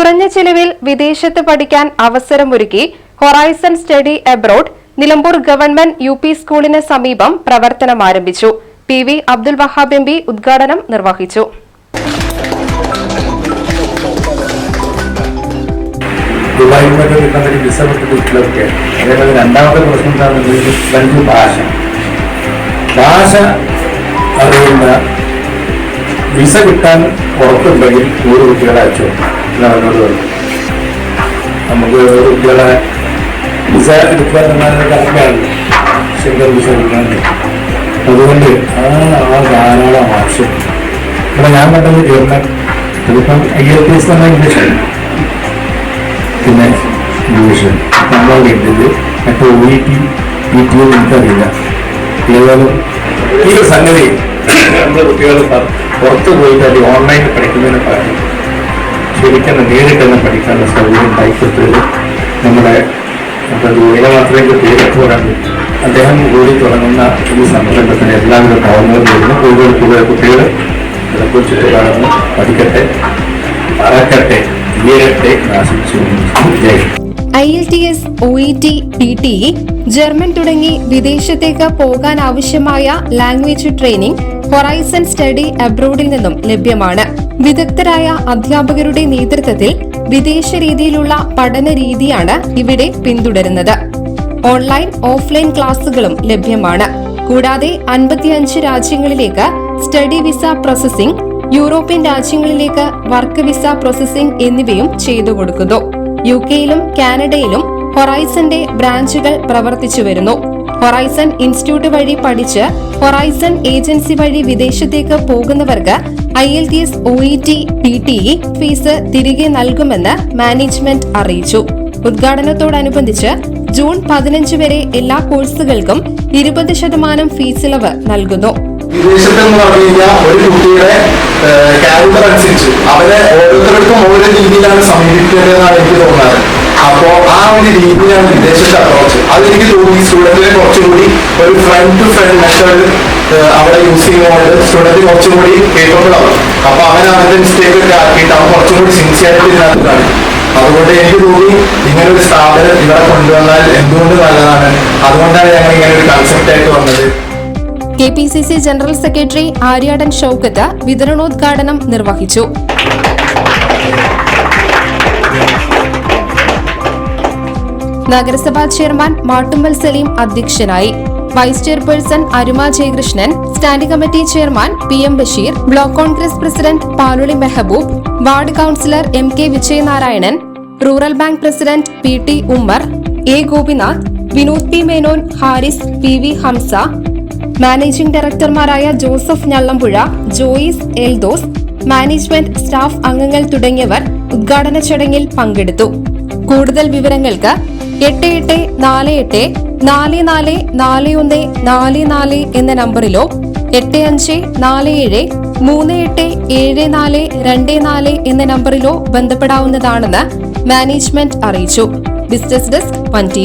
കുറഞ്ഞ ചെലവിൽ വിദേശത്ത് പഠിക്കാൻ അവസരമൊരുക്കി horizon study abroad Nilambur government U P സ്കൂളിന് സമീപം പ്രവർത്തനം ആരംഭിച്ചു. P V Abdul Wahab M P ഉദ്ഘാടനം നിർവഹിച്ചു. ദുബായിൽ വിസ രണ്ടാമത്തെ ഭാഷ. അറിയുന്ന വിസ കിട്ടാൻ ഉറപ്പുണ്ടെങ്കിൽ നൂറ് കുട്ടികളെ അയച്ചു എന്നാണ് പറഞ്ഞു നമുക്ക് കുട്ടികളെ വിസ എടുക്കുക എടുക്കാൻ അതുകൊണ്ട് ആ ആ ധാരാളം ആവശ്യം ഇവിടെ ഞാൻ കണ്ടത് ജർമ്മൻ ഇതിപ്പം ഐ എൽ പി എസ് തന്നെ ഇംഗ്ലീഷാണ് പിന്നെ ഇംഗ്ലീഷ് നമ്മൾ കേട്ടത് മറ്റേ ഒ ഇ ടി ടി എനിക്കറിയില്ല ഏതായാലും ഈ ഒരു സംഗതി നമ്മുടെ കുട്ടികൾ പുറത്ത് പോയിട്ട് അല്ലെങ്കിൽ ഓൺലൈനിൽ പഠിക്കുന്നതിന് പകരം ശരിക്കും നേരിട്ട് തന്നെ പഠിക്കാനുള്ള സൗകര്യം ഉണ്ടായിക്കൊടുത്തത് നമ്മുടെ ദൂരമാത്രയ്ക്ക് പേരൊക്കെ വരാൻ അദ്ദേഹം കൂടി തുടങ്ങുന്ന ഈ സംരംഭത്തിന് എല്ലാവിധ ഭാവങ്ങളും വരുന്നു. കൂടുതൽ കൂടുതൽ കുട്ടികൾ ചിലപ്പോൾ ചുറ്റുപാടുന്നു പഠിക്കട്ടെ. പറക്കട്ടെ ഉയരട്ടെ. ആശിച്ചു I L T S O E T T T German തുടങ്ങി വിദേശത്തേക്ക് പോകാൻ ആവശ്യമായ ലാംഗ്വേജ് ട്രെയിനിംഗ് ഹൊറൈസൺ സ്റ്റഡി അബ്രോഡിൽ നിന്നും ലഭ്യമാണ്. വിദഗ്ധരായ അധ്യാപകരുടെ നേതൃത്വത്തിൽ വിദേശ രീതിയിലുള്ള പഠന രീതിയാണ് ഇവിടെ പിന്തുടരുന്നത്. ഓൺലൈൻ ഓഫ്ലൈൻ ക്ലാസുകളും ലഭ്യമാണ്. കൂടാതെ അൻപത്തിയഞ്ച് രാജ്യങ്ങളിലേക്ക് സ്റ്റഡി വിസ പ്രോസസിംഗ് യൂറോപ്യൻ രാജ്യങ്ങളിലേക്ക് വർക്ക് വിസ പ്രോസസിംഗ് എന്നിവയും ചെയ്തു കൊടുക്കുന്നു. യു കെയിലും കാനഡയിലും ഹൊറൈസന്റെ ബ്രാഞ്ചുകൾ പ്രവർത്തിച്ചു വരുന്നു. ഹൊറൈസൺ ഇൻസ്റ്റിറ്റ്യൂട്ട് വഴി പഠിച്ച് ഹൊറൈസൺ ഏജൻസി വഴി വിദേശത്തേക്ക് പോകുന്നവർക്ക് I L T S O E T T T fees തിരികെ നൽകുമെന്ന് മാനേജ്മെന്റ് അറിയിച്ചു. ഉദ്ഘാടനത്തോടനുബന്ധിച്ച് ജൂൺ പതിനഞ്ച് വരെ എല്ലാ കോഴ്സുകൾക്കും ഇരുപത് ശതമാനം ഫീസിളവ് നൽകുന്നു. വിദേശത്തെന്ന് പറഞ്ഞു കഴിഞ്ഞാൽ ഒരു കുട്ടിയുടെ ക്യാരക്ടർ അനുസരിച്ച് അവരെ ഓരോരുത്തർക്കും ഓരോ രീതിയിലാണ് സമീപിക്കേണ്ടതെന്നാണ് എനിക്ക് തോന്നുന്നത്. അപ്പോ ആ ഒരു രീതിയിലാണ് വിദേശത്തെ അപ്രോച്ച് അതെനിക്ക് തോന്നി സ്റ്റുഡന്റിനെ കുറച്ചുകൂടി ഒരു ഫ്രണ്ട് ടു ഫ്രണ്ട് മെത്തേഡ് അവിടെ യൂസ് ചെയ്യുന്നതുകൊണ്ട് സ്റ്റുഡന്റ് കുറച്ചും കൂടി ആവും. അപ്പൊ അവൻ അവന്റെ മിസ്റ്റേക്ക് ഒക്കെ ആക്കിയിട്ട് അവൻ കുറച്ചും കൂടി സിൻസിയറിറ്റി ഇതിനകത്ത് കാണിക്കും അതുകൊണ്ട് എനിക്ക് തോന്നി ഇങ്ങനെ ഒരു സ്ഥാപനം ഇവിടെ കൊണ്ടുവന്നാൽ എന്തുകൊണ്ട് നല്ലതാണ്? അതുകൊണ്ടാണ് ഞങ്ങൾ ഇങ്ങനെ ഒരു കൺസെപ്റ്റ് ആയിട്ട് വന്നത്. K P C C general secretary Aryadan Shoukath വിതരണോദ്ഘാടനം നിർവഹിച്ചു. നഗരസഭാ ചെയർമാൻ മാട്ടുമ്മൽ സലീം അധ്യക്ഷനായി. Vice chairperson Aruma Jayakrishnan standing committee chairman P M Basheer block Congress president Paluli Mehaboob ward councillor M K Vijayanarayanan rural bank president P T Ummer A Gopinath Vinod P Menon Haris P V Hamsa managing ഡയറക്ടർമാരായ Joseph Njallampuzha Joice Eldhose management staff അംഗങ്ങൾ തുടങ്ങിയവർ ഉദ്ഘാടന ചടങ്ങിൽ പങ്കെടുത്തു. കൂടുതൽ വിവരങ്ങൾക്ക് എട്ട് എട്ട് നാല് എട്ട് നാല് നാല് നാല് ഒന്ന് നാല് നാല് എന്ന നമ്പറിലോ എട്ട് അഞ്ച് നാല് ഏഴ് മൂന്ന് എട്ട് ഏഴ് നാല് രണ്ട് നാല് എന്ന നമ്പറിലോ ബന്ധപ്പെടാവുന്നതാണെന്ന് മാനേജ്മെന്റ് അറിയിച്ചു. Business desk one T